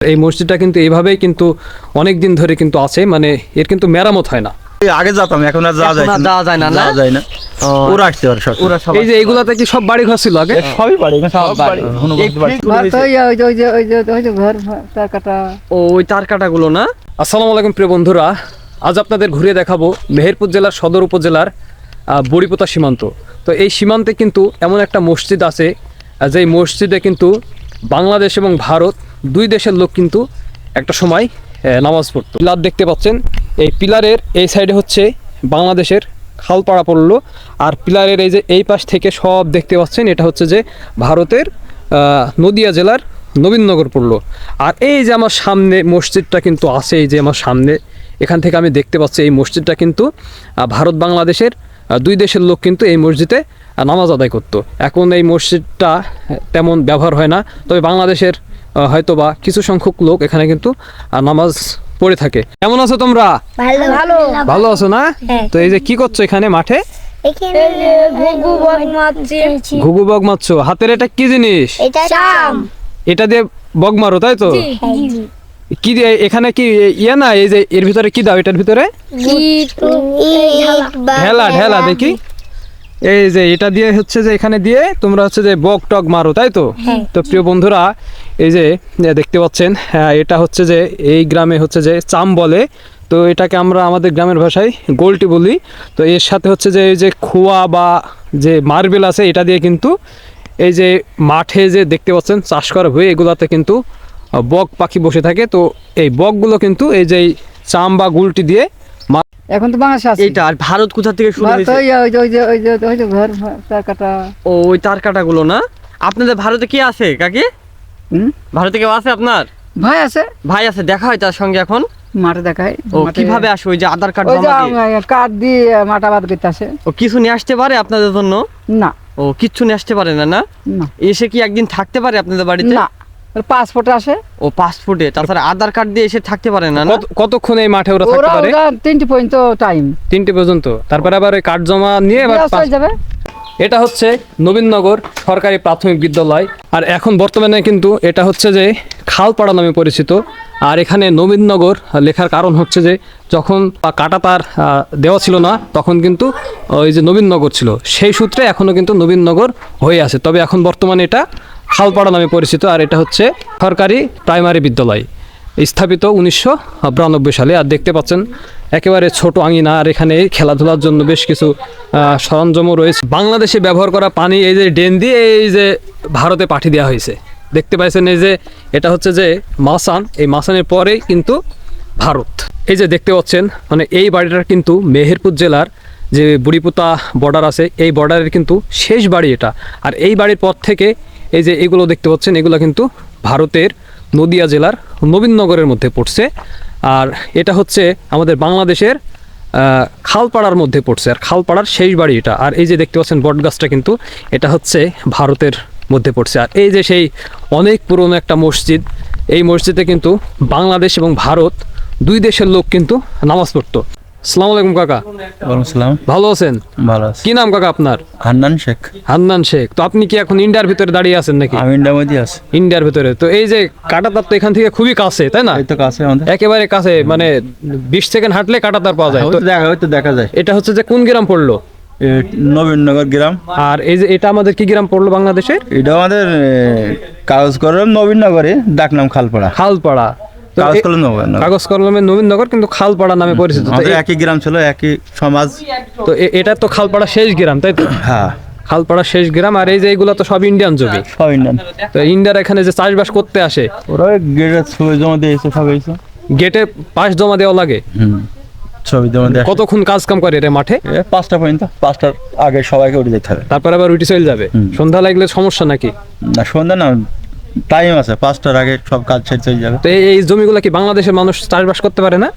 এই মসজিদটা কিন্তু এইভাবেই কিন্তু অনেক দিন ধরে কিন্তু আছে মানে এর কিন্তু মেরামত হয় না। আগে যেতাম এখন আর যাওয়া যায় আর যাওয়া যায় না, না? যাওয়া যায় না। ওরা আসতে পারে সব। ওরা সব এই যে এইগুলাতে কি সব বাড়ি ঘর ছিল আগে? সবই বাড়ি সব বাড়ি। হনুমান বাড়ি ঘর তো ওই যে ওই যে ওই যে ওই যে ঘর তার কাটা। ও ওই তার কাটাগুলো না? আসসালামু আলাইকুম প্রিয় বন্ধুরা আজ আপনাদের ঘুরিয়ে দেখাবো মেহেরপুর জেলার সদর উপজেলার আহ, বড়িপোতা সীমান্ত। তো এই সীমান্তে কিন্তু এমন একটা মসজিদ আছে যেই মসজিদে কিন্তু বাংলাদেশ এবং ভারত দুই দেশের লোক কিন্তু একটা সময় নামাজ পড়তো। পিলার দেখতে পাচ্ছেন, এই পিলারের এই সাইডে হচ্ছে বাংলাদেশের খালপাড়া পড়ল, আর পিলারের এই যে এই পাশ থেকে সব দেখতে পাচ্ছেন, এটা হচ্ছে যে ভারতের নদিয়া জেলার নবীনগর পড়ল। আর এই যে আমার সামনে মসজিদটা কিন্তু আছে, এই যে আমার সামনে, এখান থেকে আমি দেখতে পাচ্ছি এই মসজিদটা কিন্তু ভারত বাংলাদেশের দুই দেশের লোক কিন্তু এই মসজিদে নামাজ আদায় করতো। এখন এই মসজিদটা তেমন ব্যবহার হয় না, তবে বাংলাদেশের হয়তো বা কিছু সংখ্যক লোক এখানে কিন্তু নামাজ পড়ে থাকে। কেমন আছো তোমরা? ভালো। ভালো। ভালো আছো না? হ্যাঁ। তো এই যে কি করছ এখানে মাঠে? ঘুঘু বগ মারছি। হাতের এটা কি জিনিস? এটা এটা দিয়ে বগ মারো তাই তো? কি দিয়ে এখানে কি ইয়ে না এই যে এর ভিতরে কি দাও এটার ভিতরে? ঢেলা ঢেলা দেখি। এই যে এটা দিয়ে হচ্ছে যে এখানে দিয়ে তোমরা হচ্ছে যে বক টক মারো তাই তো? হ্যাঁ। তো প্রিয় বন্ধুরা এই যে দেখতে পাচ্ছেন হ্যাঁ, এটা হচ্ছে যে এই গ্রামে হচ্ছে যে চাম বলে। তো এটাকে আমরা আমাদের গ্রামের ভাষায় গোলটি বলি। তো এর সাথে হচ্ছে যে এই যে খোয়া বা যে মার্বেল আছে এটা দিয়ে কিন্তু এই যে মাঠে যে দেখতে পাচ্ছেন চাষ করা হয়ে এগুলাতে কিন্তু বক পাখি বসে থাকে। তো এই বকগুলো কিন্তু এই যে চাম বা গুলটি দিয়ে এখন তো বাংলাদেশ আছে। এইটা আর ভারত কোথা থেকে শুরু হয়েছে? ওই যে ওই যে ওই যে ওই যে ঘর তার কাটা। ও ওই তার কাটাগুলো না? আপনাদের ভারতে কি আছে কাকি? হুম? ভারতে কেউ আছে আপনার? ভাই আছে। ভাই আছে দেখা হয় তার সঙ্গে এখন? মাঠে দেখায় ও কীভাবে আসে ওই যে আধার কার্ড ওই জমা দিয়ে? কাঠ দিয়ে মাটা বাদ করতে আসে। ও কিছু নিয়ে আসতে পারে আপনাদের জন্য? না। ও কিচ্ছু নিয়ে আসতে পারে না না? না। এসে কি একদিন থাকতে পারে আপনাদের বাড়িতে? না। পাসপোর্ট আসে? ও পাসপোর্টে তাছাড়া আধার কার্ড দিয়ে এসে থাকতে পারে না না? কতক্ষণ এই মাঠে ওরা থাকতে পারে? ওরা তিনটি পর্যন্ত টাইম তিনটে পর্যন্ত। তারপরে আবার ওই কার্ড জমা নিয়ে পাস- যাবে। এটা হচ্ছে নবীননগর সরকারি প্রাথমিক বিদ্যালয়। আর এখন বর্তমানে কিন্তু এটা হচ্ছে যে খালপাড়া নামে পরিচিত। আর এখানে নবীননগর লেখার কারণ হচ্ছে যে যখন কাটা তার দেওয়া ছিল না তখন কিন্তু ওই যে নবীননগর ছিল। সেই সূত্রে এখনও কিন্তু নবীননগর হয়ে আছে। তবে এখন বর্তমানে এটা খালপাড়া নামে পরিচিত, আর এটা হচ্ছে সরকারি প্রাইমারি বিদ্যালয়। স্থাপিত উনিশশো বিরানব্বই সালে, আর দেখতে পাচ্ছেন একেবারে ছোট আঙিনা, আর এখানে খেলাধুলার জন্য বেশ কিছু সরঞ্জামও রয়েছে। বাংলাদেশে ব্যবহার করা পানি, এই যে ড্রেন দিয়ে এই যে ভারতে পাঠিয়ে দেওয়া হয়েছে। দেখতে পাইছেন এই যে, এটা হচ্ছে যে মাসান, এই মাসানের পরেই কিন্তু ভারত। এই যে দেখতে পাচ্ছেন মানে এই বাড়িটার কিন্তু মেহেরপুর জেলার যে বুড়িপুতা বর্ডার আছে, এই বর্ডারের কিন্তু শেষ বাড়ি এটা। আর এই বাড়ির পর থেকে এই যে এগুলো দেখতে পাচ্ছেন, এগুলো কিন্তু ভারতের নদিয়া জেলার নবীননগরের মধ্যে পড়ছে। আর এটা হচ্ছে আমাদের বাংলাদেশের খালপাড়ার মধ্যে পড়ছে। আর খালপাড়ার শেষ বাড়ি এটা। আর এই যে দেখতে পাচ্ছেন, বটগাছটা কিন্তু এটা হচ্ছে ভারতের মধ্যে পড়ছে। আর এই যে সেই অনেক পুরনো একটা মসজিদ, এই মসজিদে কিন্তু বাংলাদেশ এবং ভারত দুই দেশের লোক কিন্তু নামাজ পড়তো। সালাম আলাইকুম কাকা। সালাম। ভালো আছেন? ভালো আছে। কি নাম কাকা আপনার? হান্নান শেখ। হান্নান শেখ। তো আপনি কি এখন ইন্ডিয়ার ভিতরে দাঁড়িয়ে আছেন নাকি? আমি ইন্ডিয়ার মধ্যে আছি। ইন্ডিয়ার ভিতরে। তো এই যে কাটাতার তো এখান থেকে খুবই কাছে তাই না? তো কাছে একেবারে কাছে মানে বিশ সেকেন্ড হাঁটলে কাটাতার পাওয়া যায়। তো দেখা ওই তো দেখা যায়। এটা হচ্ছে যে কোন গ্রাম পড়ল? নবীনগর গ্রাম। আর এই যে এটা আমাদের কি গ্রাম পড়ল বাংলাদেশের? এটা আমাদের কাগজ কলম নবীনগরে ডাকনাম খালপাড়া। খালপাড়া। কাগজ কলম নবীনগর কাগজ কলমের নবীনগর কিন্তু খালপাড়া নামে পরিচিত একই গ্রাম ছিল একই সমাজ। তো এটা তো খালপাড়া শেষ গ্রাম তাই তো? হ্যাঁ। খালপাড়া শেষ গ্রাম আর এই যে এগুলো তো সব ইন্ডিয়ান জমি সব ইন্ডিয়ান তো ইন্ডিয়ার এখানে যে চাষবাস করতে আসে ওরা গেটের ছবি জমা দিয়েছে সব এইসব গেটে পাশ জমা দেওয়া লাগে? ছবি জমা দিয়ে কতক্ষণ কাজ কাম করে রে মাঠে? পাঁচটা পর্যন্ত পাঁচটার আগে সবাইকে উঠে যেতে হবে। তারপর আবার উঠে চলে যাবে। সন্ধ্যা লাগলে সমস্যা নাকি? না সন্ধ্যা না টাইম আছে পাঁচটার আগে সব কাজ শেষ হয়ে যাবে। তো এই- জমিগুলো কি বাংলাদেশের মানুষ চাষবাস করতে পারে না?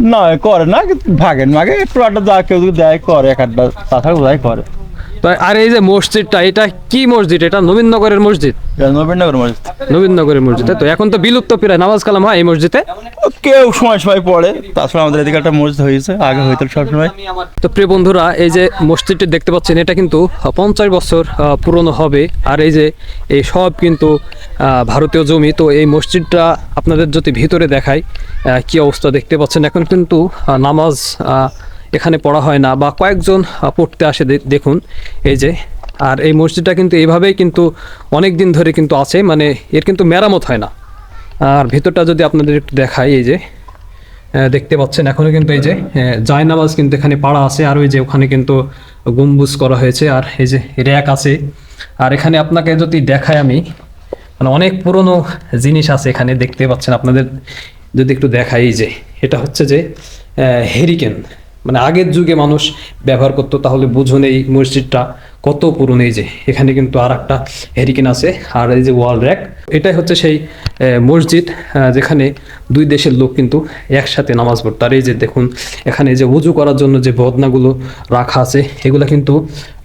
না করে না ভাগেন মাগে একটু আড্ডা যা কেউ দেয় করে এক আড্ডা তাছাড়া ওরাই করে। তো আর এই যে মসজিদটা এটা কি মসজিদ? এটা নবীনগরের মসজিদ? নবীনগর মসজিদ। নবীনগরের মসজিদ তো? এখন তো বিলুপ্ত প্রায়। নামাজ কালাম হয় এই মসজিদে? কেউ সময় সময় পড়ে। তাছাড়া আমাদের এদিকে একটা মসজিদ হয়েছে আগে হইতো সবসময় তো প্রিয় বন্ধুরা এই যে মসজিদটি দেখতে পাচ্ছেন এটা কিন্তু পঞ্চাশ বছর পুরনো হবে। আর এই যে এই সব কিন্তু ভারতীয় জমি। তো এই মসজিদটা আপনাদের যদি ভিতরে দেখায় আহ, কি অবস্থা দেখতে পাচ্ছেন? এখন কিন্তু নামাজ আহ, এখানে পড়া হয় না, বা কয়েকজন পড়তে আসে দেখুন, এই যে, আর এই মসজিদটা কিন্তু এইভাবেই কিন্তু অনেক দিন ধরে কিন্তু আছে মানে এর কিন্তু মেরামত হয় না। আর ভেতরটা যদি আপনাদের একটু দেখাই, এই যে দেখতে পাচ্ছেন, এখনও কিন্তু এই যে জয় নামাজ কিন্তু এখানে পাড়া আছে, আর ওই যে ওখানে কিন্তু গম্বুজ করা হয়েছে, আর এই যে র্যাক আছে। আর এখানে আপনাকে যদি দেখাই আমি মানে অনেক পুরনো জিনিস আছে এখানে, দেখতে পাচ্ছেন, আপনাদের যদি একটু দেখাই যে, এটা হচ্ছে যে হেরিকেন মানে আগের যুগে মানুষ ব্যবহার করতো, তাহলে বুঝুন এই মসজিদটা কত পুরনো। এই যে, এখানে কিন্তু আর একটা হেরিকেন আছে, আর এই যে ওয়াল র্যাক এটাই হচ্ছে সেই মসজিদ যেখানে দুই দেশের লোক কিন্তু একসাথে নামাজ পড়তো। আর এই যে দেখুন, এখানে যে উজু করার জন্য যে বদনাগুলো রাখা আছে, এগুলো কিন্তু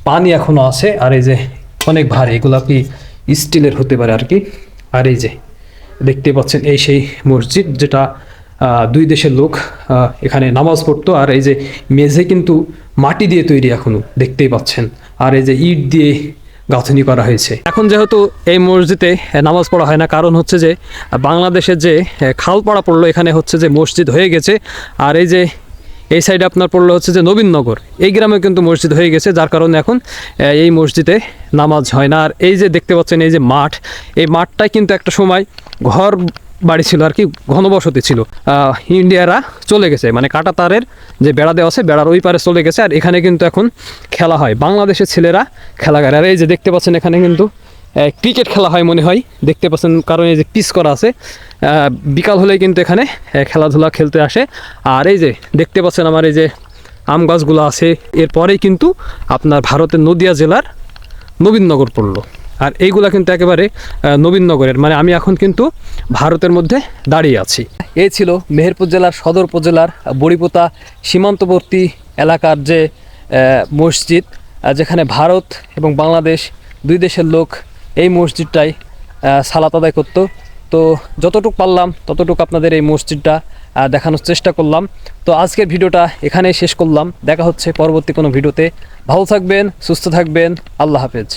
পানি এখনও আছে, আর এই যে অনেক ভারী, এগুলো কি স্টিলের হতে পারে আর কি। আর এই যে, দেখতে পাচ্ছেন এই সেই মসজিদ যেটা দুই দেশের লোক এখানে নামাজ পড়তো। আর এই যে মেঝে কিন্তু মাটি দিয়ে তৈরি এখনও, দেখতেই পাচ্ছেন। আর এই যে ইট দিয়ে গাঁথনি করা হয়েছে। এখন যেহেতু এই মসজিদে নামাজ পড়া হয় না, কারণ হচ্ছে যে বাংলাদেশের যে খালপাড়া পড়ল, এখানে হচ্ছে যে মসজিদ হয়ে গেছে। আর এই যে এই সাইডে আপনার পড়ল হচ্ছে যে নবীননগর এই গ্রামে কিন্তু মসজিদ হয়ে গেছে, যার কারণে এখন এই মসজিদে নামাজ হয় না। আর এই যে দেখতে পাচ্ছেন, এই যে মাঠ, এই মাঠটাই কিন্তু একটা সময় ঘর বাড়ি ছিল আর কি, ঘনবসতি ছিল। ইন্ডিয়ারা চলে গেছে মানে কাটা তারের যে বেড়া দেওয়া আছে, বেড়ার ওই পারে চলে গেছে। আর এখানে কিন্তু এখন খেলা হয়। বাংলাদেশের ছেলেরা খেলা করে আর এই যে দেখতে পাচ্ছেন এখানে কিন্তু ক্রিকেট খেলা হয় মনে হয়। দেখতে পাচ্ছেন কারণ এই যে পিস করা আছে। বিকাল হলেই কিন্তু এখানে খেলাধুলা খেলতে আসে। আর এই যে দেখতে পাচ্ছেন আমার এই যে আম গাছগুলো আছে। এরপরেই কিন্তু আপনার ভারতের নদিয়া জেলার নবীননগর পড়ল। আর এইগুলা কিন্তু একেবারে আহ, নবীননগরের মানে আমি এখন কিন্তু ভারতের মধ্যে দাঁড়িয়ে আছি। এই ছিল মেহেরপুর জেলার সদর উপজেলার বড়িপোতা সীমান্তবর্তী এলাকার যে মসজিদ যেখানে ভারত এবং বাংলাদেশ দুই দেশের লোক এই মসজিদটাই সালাত আদায় করতো। তো যতটুকু পারলাম ততটুকু আপনাদের এই মসজিদটা দেখানোর চেষ্টা করলাম। তো আজকের ভিডিওটা এখানেই শেষ করলাম। দেখা হচ্ছে পরবর্তী কোনো ভিডিওতে। ভালো থাকবেন সুস্থ থাকবেন। আল্লাহ হাফেজ।